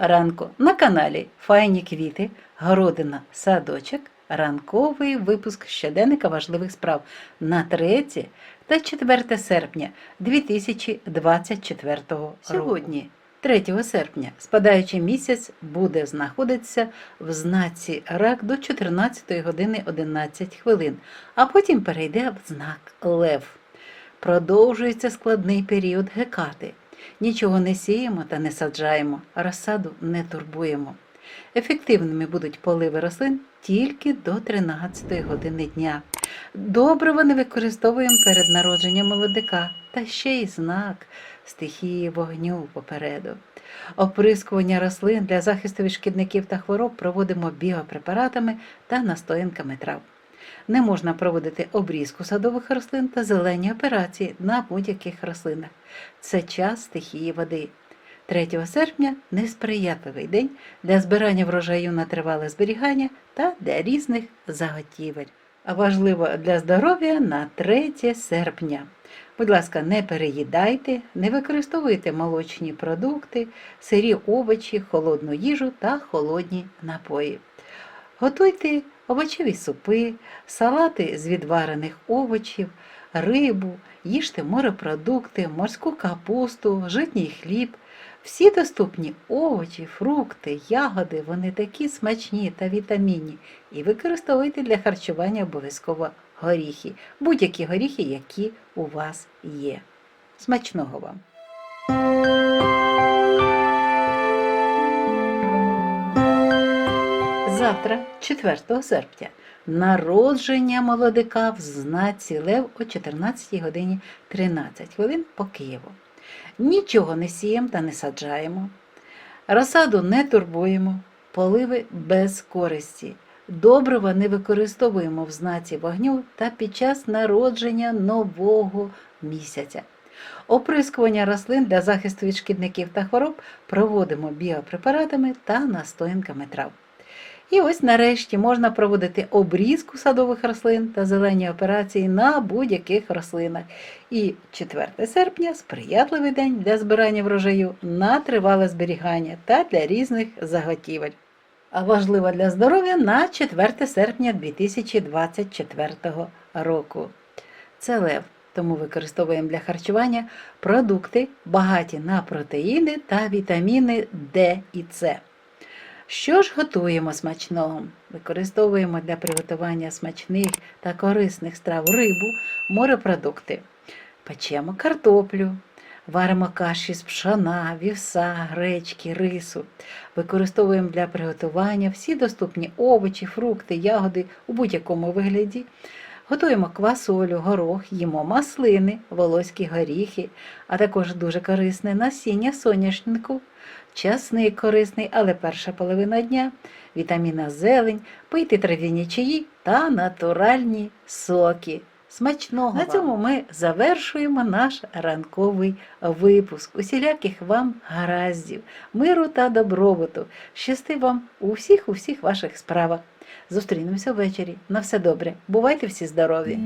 ранку на каналі Файні квіти, городина, садочок, ранковий випуск щоденника важливих справ на 3 та 4 серпня 2024 року. Сьогодні, 3 серпня, спадаючий місяць буде знаходитися в знаці рак до 14 години 11 хвилин, а потім перейде в знак Лев. Продовжується складний період гекати. Нічого не сіємо та не саджаємо, розсаду не турбуємо. Ефективними будуть поливи рослин тільки до 13 години дня. Добрива не використовуємо перед народженням молодика, та ще й знак стихії вогню попереду. Оприскування рослин для захисту від шкідників та хвороб проводимо біопрепаратами та настоянками трав. Не можна проводити обрізку садових рослин та зелені операції на будь-яких рослинах. Це час стихії води. 3 серпня несприятливий день для збирання врожаю на тривале зберігання та для різних заготівель. Важливо для здоров'я на 3 серпня. Будь ласка, не переїдайте, не використовуйте молочні продукти, сирі овочі, холодну їжу та холодні напої. Готуйте овочеві супи, салати з відварених овочів, рибу, їжте морепродукти, морську капусту, житній хліб. Всі доступні овочі, фрукти, ягоди, вони такі смачні та вітамінні. І використовуйте для харчування обов'язково горіхи, будь-які горіхи, які у вас є. Смачного вам! Завтра, 4 серпня, народження молодика в знаці Лев о 14 годині 13 хвилин по Києву. Нічого не сіємо та не саджаємо. Розсаду не турбуємо, поливи без користі. Добрива не використовуємо в знаці вогню та під час народження нового місяця. Оприскування рослин для захисту від шкідників та хвороб проводимо біопрепаратами та настоянками трав. І ось нарешті можна проводити обрізку садових рослин та зелені операції на будь-яких рослинах. І 4 серпня сприятливий день для збирання врожаю на тривале зберігання та для різних заготівель. А важливо для здоров'я на 4 серпня 2024 року. Це лев, тому використовуємо для харчування продукти, багаті на протеїни та вітаміни Д і С. Що ж готуємо смачного? Використовуємо для приготування смачних та корисних страв рибу, морепродукти. Печемо картоплю, варимо каші з пшона, вівса, гречки, рису. Використовуємо для приготування всі доступні овочі, фрукти, ягоди у будь-якому вигляді. Готуємо квасолю, горох, їмо маслини, волоські горіхи, а також дуже корисне насіння соняшнику, часник корисний, але перша половина дня, вітаміна зелень, пийте трав'яні чаї та натуральні соки. Смачного! На цьому ми завершуємо наш ранковий випуск. Усіляких вам гараздів, миру та добробуту. Щасти вам у всіх у всіх ваших справах. Зустрінемося ввечері. На все добре. Бувайте всі здорові!